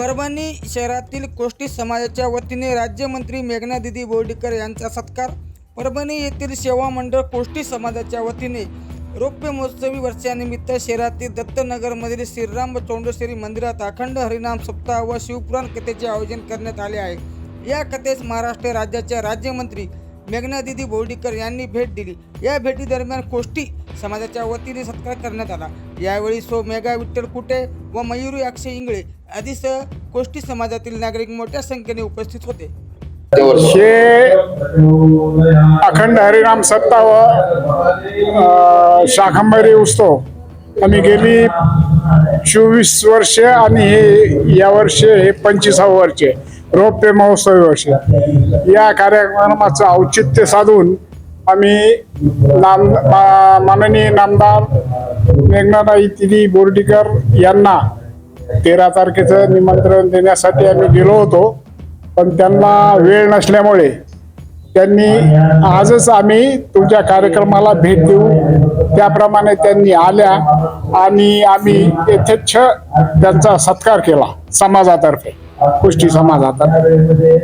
परभणी शहरातील कोष्टी समाजाच्या वतीने राज्यमंत्री मेघना दिदी बोर्डीकर यांचा सत्कार. परभणी येथील सेवा मंडळ कोष्टी समाजाच्या वतीने रौप्य महोत्सवी वर्षानिमित्त शहरातील दत्तनगरमधील श्रीराम चौंडेश्वरी मंदिरात अखंड हरिनाम सप्ताह व शिवपुराण कथेचे आयोजन करण्यात आले आहे. या कथेस महाराष्ट्र राज्याच्या राज्यमंत्री मेघना दिदी बोर्डीकर यांनी भेट दिली. या भेटीदरम्यान कोष्टी समाजाच्या वतीने सत्कार करण्यात आला. यावेळी सो मेघा विठ्ठल कुटे व मयुरी अक्षय इंगळे आदीसह कोष्टी समाजातील नागरिक मोठ्या संख्येने उपस्थित होते. हे अखंड हरिनाम सत्ता व अ, उत्सव. आम्ही गेली चोवीस वर्षे आणि हे या वर्ष हे पंचवीसावं वर्ष रौप्य महोत्सवी वर्ष. या कार्यक्रमाचं औचित्य साधून आम्ही नाम माननीय नामदार मेघनाताई तिदी बोर्डीकर यांना तेरा तारखेचं निमंत्रण देण्यासाठी आम्ही गेलो होतो. पण त्यांना वेळ नसल्यामुळे त्यांनी आजच आम्ही तुमच्या कार्यक्रमाला भेट देऊ. त्याप्रमाणे त्यांनी आल्या आणि आम्ही यथेच्छ त्यांचा सत्कार केला समाजातर्फे कुष्टी समाजातर्फे.